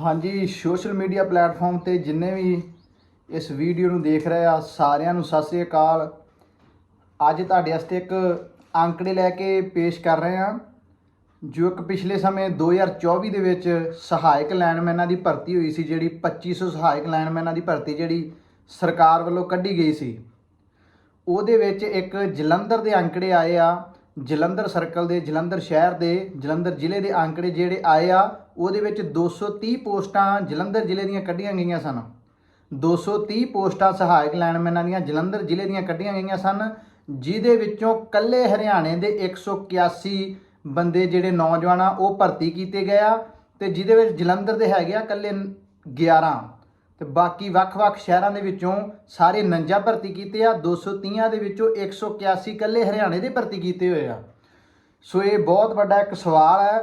ਹਾਂਜੀ social media platform ਤੇ ਜਿੰਨੇ ਵੀ ਇਸ ਵੀਡੀਓ ਨੂੰ ਦੇਖ ਰਹੇ ਆ, ਸਾਰਿਆਂ ਨੂੰ ਸਤਿ ਸ੍ਰੀ ਅਕਾਲ। ਅੱਜ ਤੁਹਾਡੇ ਵਾਸਤੇ ਇੱਕ ਅੰਕੜੇ ਲੈ ਕੇ ਪੇਸ਼ ਕਰ ਰਹੇ ਹਾਂ ਜੋ ਇੱਕ ਪਿਛਲੇ ਸਮੇਂ 2024 ਦੇ ਵਿੱਚ ਸਹਾਇਕ ਲਾਈਨਮੈਨਾਂ ਦੀ ਭਰਤੀ ਹੋਈ ਸੀ, ਜਿਹੜੀ 2500 ਸਹਾਇਕ ਲਾਈਨਮੈਨਾਂ ਦੀ ਭਰਤੀ ਜਿਹੜੀ ਸਰਕਾਰ ਵੱਲੋਂ ਕੱਢੀ ਗਈ ਸੀ। ਉਹਦੇ ਵਿੱਚ ਇੱਕ ਜਲੰਧਰ ਦੇ ਅੰਕੜੇ ਆਏ ਆ ਜਲੰਧਰ ਸਰਕਲ ਦੇ, ਜਲੰਧਰ ਸ਼ਹਿਰ ਦੇ, ਜਲੰਧਰ ਜ਼ਿਲ੍ਹੇ ਦੇ ਅੰਕੜੇ ਜਿਹੜੇ ਆਏ ਆ, ਉਹਦੇ ਵਿੱਚ 230 ਪੋਸਟਾਂ ਜਲੰਧਰ ਜ਼ਿਲ੍ਹੇ ਦੀਆਂ ਕੱਢੀਆਂ ਗਈਆਂ ਸਨ। 230 ਪੋਸਟਾਂ ਸਹਾਇਕ ਲਾਈਨਮੈਨਾਂ ਦੀਆਂ ਜਲੰਧਰ ਜ਼ਿਲ੍ਹੇ ਦੀਆਂ ਕੱਢੀਆਂ ਗਈਆਂ ਸਨ, ਜਿਹਦੇ ਵਿੱਚੋਂ ਕੱਲੇ ਹਰਿਆਣੇ ਦੇ 181 ਬੰਦੇ ਜਿਹੜੇ ਨੌਜਵਾਨ ਆ, ਉਹ ਭਰਤੀ ਕੀਤੇ ਗਏ ਆ, ਤੇ ਜਿਹਦੇ ਵਿੱਚ ਜਲੰਧਰ ਦੇ ਹੈਗੇ ਆ ਕੱਲੇ 11 ਤੇ ਬਾਕੀ ਵੱਖ-ਵੱਖ ਸ਼ਹਿਰਾਂ ਦੇ ਵਿੱਚੋਂ ਸਾਰੇ 49 ਭਰਤੀ ਕੀਤੇ ਆ 230 ਦੇ ਵਿੱਚੋਂ 181 ਇਕੱਲੇ ਹਰਿਆਣੇ ਦੇ ਭਰਤੀ ਕੀਤੇ ਹੋਏ ਆ। ਸੋ ਇਹ ਬਹੁਤ ਵੱਡਾ ਇੱਕ ਸਵਾਲ ਹੈ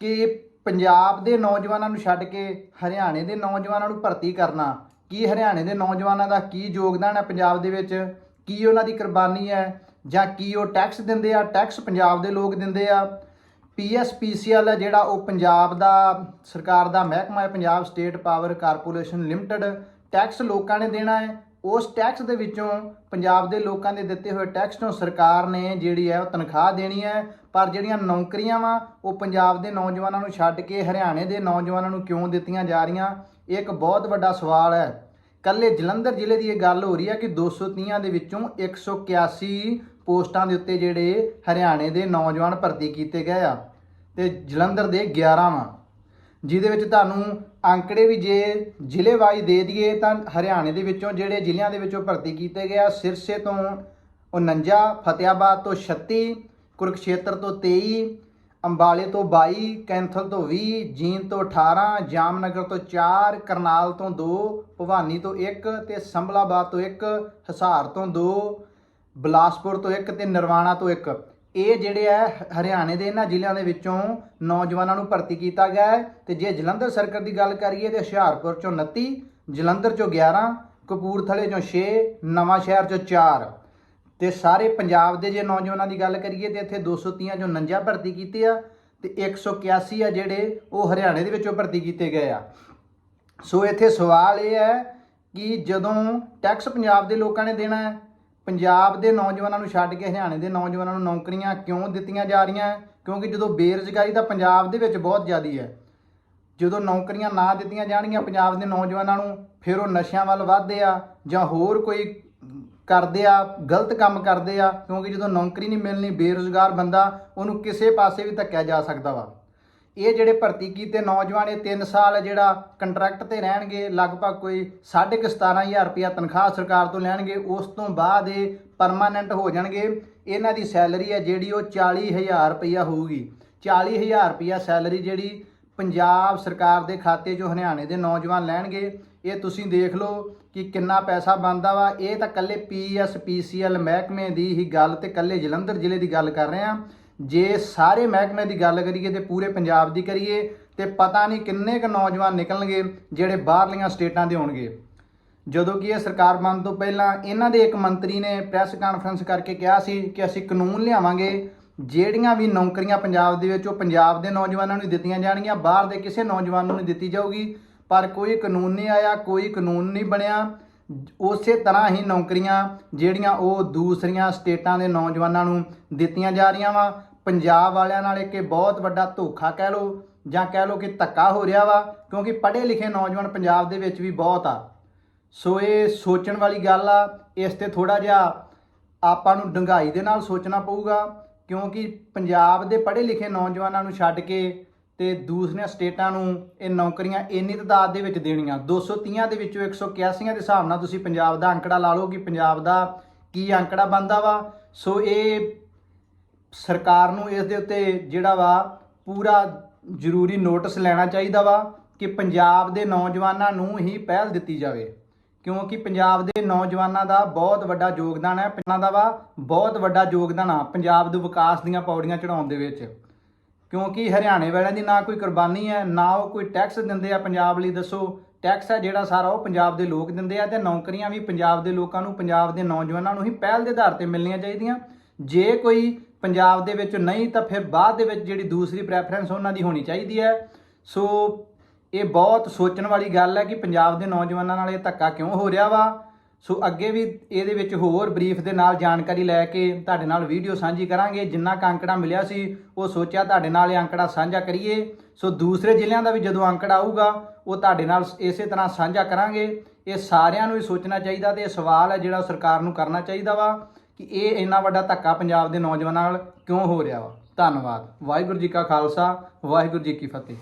ਕਿ ਪੰਜਾਬ ਦੇ ਨੌਜਵਾਨਾਂ ਨੂੰ ਛੱਡ ਕੇ ਹਰਿਆਣੇ ਦੇ ਨੌਜਵਾਨਾਂ ਨੂੰ ਭਰਤੀ ਕਰਨਾ, ਕੀ ਹਰਿਆਣੇ ਦੇ ਨੌਜਵਾਨਾਂ ਦਾ ਕੀ ਯੋਗਦਾਨ ਹੈ ਪੰਜਾਬ ਦੇ ਵਿੱਚ? ਕੀ ਉਹਨਾਂ ਦੀ ਕੁਰਬਾਨੀ ਹੈ ਜਾਂ ਕੀ ਉਹ ਟੈਕਸ ਦਿੰਦੇ ਆ? ਟੈਕਸ ਪੰਜਾਬ ਦੇ ਲੋਕ ਦਿੰਦੇ ਆ? ਪੀਐਸਪੀਸੀਐਲ ਹੈ ਜਿਹੜਾ ਉਹ ਪੰਜਾਬ ਦਾ, ਸਰਕਾਰ ਦਾ ਮਹਿਕਮਾ ਹੈ, Punjab state power corporation limited tax ਲੋਕਾਂ ਨੇ ਦੇਣਾ ਹੈ। ਉਸ ਟੈਕਸ ਦੇ ਵਿੱਚੋਂ ਪੰਜਾਬ ਦੇ ਲੋਕਾਂ ਦੇ ਦਿੱਤੇ ਹੋਏ ਟੈਕਸ ਤੋਂ ਸਰਕਾਰ ਨੇ ਜਿਹੜੀ ਹੈ ਉਹ ਤਨਖਾਹ ਦੇਣੀ ਹੈ। ਪਰ ਜਿਹੜੀਆਂ ਨੌਕਰੀਆਂ ਵਾ, ਉਹ ਪੰਜਾਬ ਦੇ ਨੌਜਵਾਨਾਂ ਨੂੰ ਛੱਡ ਕੇ ਹਰਿਆਣੇ ਦੇ ਨੌਜਵਾਨਾਂ ਨੂੰ ਕਿਉਂ ਦਿੱਤੀਆਂ ਜਾ ਰਹੀਆਂ? ਇਹ ਇੱਕ ਬਹੁਤ ਵੱਡਾ ਸਵਾਲ ਹੈ। ਕੱਲੇ ਜਲੰਧਰ ਜ਼ਿਲ੍ਹੇ ਦੀ ਇਹ ਗੱਲ ਹੋ ਰਹੀ ਹੈ ਕਿ 230 ਦੇ ਵਿੱਚੋਂ 181 ਪੋਸਟਾਂ ਦੇ ਉੱਤੇ ਜਿਹੜੇ ਹਰਿਆਣੇ ਦੇ ਨੌਜਵਾਨ ਭਰਤੀ ਕੀਤੇ ਗਏ ਆ ਤੇ ਜਲੰਧਰ ਦੇ 11 ਵਾ। ਜਿਹਦੇ ਵਿੱਚ ਤੁਹਾਨੂੰ ਅੰਕੜੇ ਵੀ ਜੇ ਜ਼ਿਲ੍ਹੇ ਵਾਈਜ਼ ਦੇ ਦਈਏ ਤਾਂ ਹਰਿਆਣੇ ਦੇ ਵਿੱਚੋਂ ਜਿਹੜੇ ਜ਼ਿਲ੍ਹਿਆਂ ਦੇ ਵਿੱਚੋਂ ਭਰਤੀ ਕੀਤੇ ਗਏ ਆ, ਸਿਰਸੇ ਤੋਂ 49 ਫਤਿਆਬਾਦ ਤੋਂ 36 ਕੁਰਕਸ਼ੇਤਰ ਤੋਂ 23 ਅੰਬਾਲੇ ਤੋਂ 22 ਕੈਂਥਲ ਤੋਂ 20 ਜੀਂਦ ਤੋਂ 18 ਜਾਮਨਗਰ ਤੋਂ 4 ਕਰਨਾਲ ਤੋਂ 2 ਭਵਾਨੀ ਤੋਂ 1 ਤੇ ਸੰਭਲਾਬਾਦ ਤੋਂ 1 ਹਿਸਾਰ ਤੋਂ 2 ਬਲਾਸਪੁਰ ਤੋਂ ਇੱਕ ਤੇ ਨਰਵਾਣਾ ਤੋਂ ਇੱਕ। ਇਹ ਜਿਹੜੇ ਆ ਹਰਿਆਣੇ ਦੇ ਇਹਨਾਂ ਜ਼ਿਲ੍ਹਿਆਂ ਦੇ ਵਿੱਚੋਂ ਨੌਜਵਾਨਾਂ ਨੂੰ ਭਰਤੀ ਕੀਤਾ ਗਿਆ ਹੈ। ਤੇ ਜੇ ਜਲੰਧਰ ਸਰਕਲ ਦੀ ਗੱਲ ਕਰੀਏ ਤੇ ਹੁਸ਼ਿਆਰਪੁਰ ਚੋਂ 29 ਜਲੰਧਰ ਚੋਂ 11 ਕਪੂਰਥਲੇ ਚੋਂ 6 ਨਵਾਂ ਸ਼ਹਿਰ ਚੋਂ 4 ਤੇ ਸਾਰੇ ਪੰਜਾਬ ਦੇ ਜੇ ਨੌਜਵਾਨਾਂ ਦੀ ਗੱਲ ਕਰੀਏ ਤੇ ਇੱਥੇ 230 ਚੋਂ 49 ਭਰਤੀ ਕੀਤੇ ਆ ਤੇ 181 ਆ ਜਿਹੜੇ ਉਹ ਹਰਿਆਣੇ ਦੇ ਵਿੱਚੋਂ ਭਰਤੀ ਕੀਤੇ ਗਏ ਆ। ਸੋ ਇੱਥੇ ਸਵਾਲ ਇਹ ਹੈ ਕਿ ਜਦੋਂ ਟੈਕਸ ਪੰਜਾਬ ਦੇ ਲੋਕਾਂ ਨੇ ਦੇਣਾ ਹੈ ਪੰਜਾਬ ਦੇ ਨੌਜਵਾਨਾਂ ਨੂੰ ਛੱਡ ਕੇ ਹਰਿਆਣੇ ਦੇ ਨੌਜਵਾਨਾਂ ਨੂੰ ਨੌਕਰੀਆਂ ਕਿਉਂ ਦਿੱਤੀਆਂ ਜਾ ਰਹੀਆਂ? ਹੈ? ਕਿਉਂਕਿ ਜਦੋਂ ਬੇਰੁਜ਼ਗਾਰੀ ਤਾਂ ਪੰਜਾਬ ਦੇ ਵਿੱਚ ਬਹੁਤ ਜ਼ਿਆਦੀ ਹੈ। ਜਦੋਂ ਨੌਕਰੀਆਂ ਨਾ ਦਿੱਤੀਆਂ ਜਾਣਗੀਆਂ ਪੰਜਾਬ ਦੇ ਨੌਜਵਾਨਾਂ ਨੂੰ, ਫਿਰ ਉਹ ਨਸ਼ਿਆਂ ਵੱਲ ਵੱਧਦੇ ਆ ਜਾਂ ਹੋਰ ਕੋਈ ਕਰਦੇ ਆ, ਗਲਤ ਕੰਮ ਕਰਦੇ ਆ। ਕਿਉਂਕਿ ਜਦੋਂ ਨੌਕਰੀ ਨਹੀਂ ਮਿਲਣੀ, ਬੇਰੁਜ਼ਗਾਰ ਬੰਦਾ ਉਹਨੂੰ ਕਿਸੇ ਪਾਸੇ ਵੀ ਧੱਕਿਆ ਜਾ ਸਕਦਾ ਵਾ। ਇਹ ਜਿਹੜੇ ਭਰਤੀ ਕੀਤੇ ਨੌਜਵਾਨ, ਇਹ 3 ਸਾਲ ਜਿਹੜਾ ਕੰਟਰੈਕਟ ਤੇ ਰਹਿਣਗੇ, ਲਗਭਗ ਕੋਈ 17500 ਰੁਪਇਆ ਤਨਖਾਹ ਸਰਕਾਰ ਤੋਂ ਲੈਣਗੇ, ਉਸ ਤੋਂ ਬਾਅਦ ਇਹ ਪਰਮਾਨੈਂਟ ਹੋ ਜਾਣਗੇ। ਇਹਨਾਂ ਦੀ ਸੈਲਰੀ ਹੈ ਜਿਹੜੀ ਉਹ 40000 ਰੁਪਇਆ ਹੋਊਗੀ। 40000 ਰੁਪਇਆ ਸੈਲਰੀ ਜਿਹੜੀ ਪੰਜਾਬ ਸਰਕਾਰ ਦੇ ਖਾਤੇ 'ਚੋਂ ਹਰਿਆਣੇ ਦੇ ਨੌਜਵਾਨ ਲੈਣਗੇ। ਇਹ ਤੁਸੀਂ ਦੇਖ ਲਓ ਕਿ ਕਿੰਨਾ ਪੈਸਾ ਬਣਦਾ ਵਾ। ਇਹ ਤਾਂ ਕੱਲੇ ਪੀਐਸਪੀਸੀਐਲ ਮਹਿਕਮੇ ਦੀ ਹੀ ਗੱਲ ਤੇ ਕੱਲੇ ਜਲੰਧਰ ਜ਼ਿਲ੍ਹੇ ਦੀ ਗੱਲ ਕਰ ਰਹੇ ਆ ਜੇ ਸਾਰੇ ਮਹਿਕਮੇ ਦੀ ਗੱਲ ਕਰੀਏ ਤੇ ਪੂਰੇ ਪੰਜਾਬ ਦੀ ਕਰੀਏ, ਤੇ ਪਤਾ ਨਹੀਂ ਕਿੰਨੇ ਕੁ ਨੌਜਵਾਨ ਨਿਕਲਣਗੇ ਜਿਹੜੇ ਬਾਹਰਲੀਆਂ ਸਟੇਟਾਂ ਦੇ ਹੋਣਗੇ। ਜਦੋਂ ਕਿ ਇਹ ਸਰਕਾਰ ਬਣਨ ਤੋਂ ਪਹਿਲਾਂ ਇਹਨਾਂ ਦੇ ਇੱਕ ਮੰਤਰੀ ਨੇ ਪ੍ਰੈਸ ਕਾਨਫਰੰਸ ਕਰਕੇ ਕਿਹਾ ਸੀ ਕਿ ਅਸੀਂ ਕਾਨੂੰਨ ਲਿਆਵਾਂਗੇ, ਜਿਹੜੀਆਂ ਵੀ ਨੌਕਰੀਆਂ ਪੰਜਾਬ ਦੇ ਵਿੱਚ ਉਹ ਪੰਜਾਬ ਦੇ ਨੌਜਵਾਨਾਂ ਨੂੰ ਦਿੱਤੀਆਂ ਜਾਣਗੀਆਂ, ਬਾਹਰ ਦੇ ਕਿਸੇ ਨੌਜਵਾਨ ਨੂੰ ਨਹੀਂ ਦਿੱਤੀ ਜਾਊਗੀ। ਪਰ ਕੋਈ ਕਾਨੂੰਨ ਨਹੀਂ ਆਇਆ, ਕੋਈ ਕਾਨੂੰਨ ਨਹੀਂ ਬਣਿਆ। ਉਸੇ ਤਰ੍ਹਾਂ ਹੀ ਨੌਕਰੀਆਂ ਜਿਹੜੀਆਂ ਉਹ ਦੂਸਰੀਆਂ ਸਟੇਟਾਂ ਦੇ ਨੌਜਵਾਨਾਂ ਨੂੰ ਦਿੱਤੀਆਂ ਜਾ ਰਹੀਆਂ ਵਾ। ਪੰਜਾਬ ਵਾਲਿਆਂ ਨਾਲ ਇੱਕ ਬਹੁਤ ਵੱਡਾ ਧੋਖਾ ਕਹਿ ਲਓ ਜਾਂ ਕਹਿ ਲਓ ਕਿ ਧੱਕਾ ਹੋ ਰਿਹਾ ਵਾ, ਕਿਉਂਕਿ ਪੜ੍ਹੇ ਲਿਖੇ ਨੌਜਵਾਨ ਪੰਜਾਬ ਦੇ ਵਿੱਚ ਵੀ ਬਹੁਤ ਆ। ਸੋ ਇਹ ਸੋਚਣ ਵਾਲੀ ਗੱਲ ਆ, ਇਸ ਤੇ ਥੋੜਾ ਜਿਹਾ ਆਪਾਂ ਨੂੰ ਡੰਗਾਈ ਦੇ ਨਾਲ ਸੋਚਣਾ ਪਊਗਾ, ਕਿਉਂਕਿ ਪੰਜਾਬ ਦੇ ਪੜ੍ਹੇ ਲਿਖੇ ਨੌਜਵਾਨਾਂ ਨੂੰ ਛੱਡ ਕੇ ਤੇ ਦੂਸਰੀਆਂ ਸਟੇਟਾਂ ਨੂੰ ਇਹ ਨੌਕਰੀਆਂ ਇੰਨੀ ਤਾਦਾਦ ਦੇ ਵਿੱਚ ਦੇਣੀਆਂ। 230 ਦੇ ਵਿੱਚੋਂ 181 ਦੇ ਹਿਸਾਬ ਨਾਲ ਤੁਸੀਂ ਪੰਜਾਬ ਦਾ ਅੰਕੜਾ ਲਾ ਲਓ ਕਿ ਪੰਜਾਬ ਦਾ ਕੀ ਅੰਕੜਾ ਬੰਦਾ ਵਾ। ਸੋ ਇਹ ਸਰਕਾਰ ਨੂੰ ਇਸ ਦੇ ਉੱਤੇ ਜਿਹੜਾ ਵਾ ਪੂਰਾ ਜ਼ਰੂਰੀ ਨੋਟਿਸ ਲੈਣਾ ਚਾਹੀਦਾ ਵਾ ਕਿ ਪੰਜਾਬ ਦੇ ਨੌਜਵਾਨਾਂ ਨੂੰ ਹੀ ਪਹਿਲ ਦਿੱਤੀ ਜਾਵੇ। ਕਿਉਂਕਿ ਪੰਜਾਬ ਦੇ ਨੌਜਵਾਨਾਂ ਦਾ ਬਹੁਤ ਵੱਡਾ ਯੋਗਦਾਨ ਹੈ ਪਿੰਡਾਂ ਦਾ ਵਾ, ਬਹੁਤ ਵੱਡਾ ਯੋਗਦਾਨ ਆ ਪੰਜਾਬ ਦੇ ਵਿਕਾਸ ਦੀਆਂ ਪੌੜੀਆਂ ਚੜਾਉਣ ਦੇ ਵਿੱਚ। ਕਿਉਂਕਿ ਹਰਿਆਣੇ ਵਾਲਿਆਂ ਦੀ ਨਾ ਕੋਈ ਕੁਰਬਾਨੀ ਹੈ, ਨਾ ਉਹ ਕੋਈ ਟੈਕਸ ਦਿੰਦੇ ਆ ਪੰਜਾਬ ਲਈ, ਦੱਸੋ। ਟੈਕਸ ਹੈ ਜਿਹੜਾ ਸਾਰਾ ਉਹ ਪੰਜਾਬ ਦੇ ਲੋਕ ਦਿੰਦੇ ਆ ਤੇ ਨੌਕਰੀਆਂ ਵੀ ਪੰਜਾਬ ਦੇ ਲੋਕਾਂ ਨੂੰ, ਪੰਜਾਬ ਦੇ ਨੌਜਵਾਨਾਂ ਨੂੰ ਹੀ ਪਹਿਲ ਦੇ ਆਧਾਰ ਤੇ ਮਿਲਣੀਆਂ ਚਾਹੀਦੀਆਂ। ਜੇ ਕੋਈ ਪੰਜਾਬ ਦੇ ਵਿੱਚ ਨਹੀਂ, ਤਾਂ ਫਿਰ ਬਾਅਦ ਦੇ ਵਿੱਚ ਜਿਹੜੀ ਦੂਸਰੀ ਪ੍ਰੈਫਰੈਂਸ ਉਹਨਾਂ ਦੀ ਹੋਣੀ ਚਾਹੀਦੀ ਹੈ। ਸੋ ਇਹ ਬਹੁਤ ਸੋਚਣ ਵਾਲੀ ਗੱਲ ਹੈ ਕਿ ਪੰਜਾਬ ਦੇ ਨੌਜਵਾਨਾਂ ਨਾਲ ਇਹ ਧੱਕਾ ਕਿਉਂ ਹੋ ਰਿਹਾ ਵਾ? ਸੋ ਅੱਗੇ ਵੀ ਇਹਦੇ ਵਿੱਚ ਹੋਰ ਬਰੀਫ ਦੇ ਨਾਲ ਜਾਣਕਾਰੀ ਲੈ ਕੇ ਤੁਹਾਡੇ ਨਾਲ ਵੀਡੀਓ ਸਾਂਝੀ ਕਰਾਂਗੇ। ਜਿੰਨਾ ਕੁ ਅੰਕੜਾ ਮਿਲਿਆ ਸੀ, ਉਹ ਸੋਚਿਆ ਤੁਹਾਡੇ ਨਾਲ ਇਹ ਅੰਕੜਾ ਸਾਂਝਾ ਕਰੀਏ। ਸੋ ਦੂਸਰੇ ਜ਼ਿਲ੍ਹਿਆਂ ਦਾ ਵੀ ਜਦੋਂ ਅੰਕੜਾ ਆਊਗਾ, ਉਹ ਤੁਹਾਡੇ ਨਾਲ ਇਸੇ ਤਰ੍ਹਾਂ ਸਾਂਝਾ ਕਰਾਂਗੇ। ਇਹ ਸਾਰਿਆਂ ਨੂੰ ਹੀ ਸੋਚਣਾ ਚਾਹੀਦਾ ਤੇ ਇਹ ਸਵਾਲ ਹੈ ਜਿਹੜਾ ਸਰਕਾਰ ਨੂੰ ਕਰਨਾ ਚਾਹੀਦਾ ਵਾ ਕਿ ਇਹ ਇੰਨਾ ਵੱਡਾ ਧੱਕਾ ਪੰਜਾਬ ਦੇ ਨੌਜਵਾਨਾਂ ਨਾਲ ਕਿਉਂ ਹੋ ਰਿਹਾ ਵਾ। ਧੰਨਵਾਦ। ਵਾਹਿਗੁਰੂ ਜੀ ਕਾ ਖਾਲਸਾ, ਵਾਹਿਗੁਰੂ ਜੀ ਕੀ ਫਤਿਹ।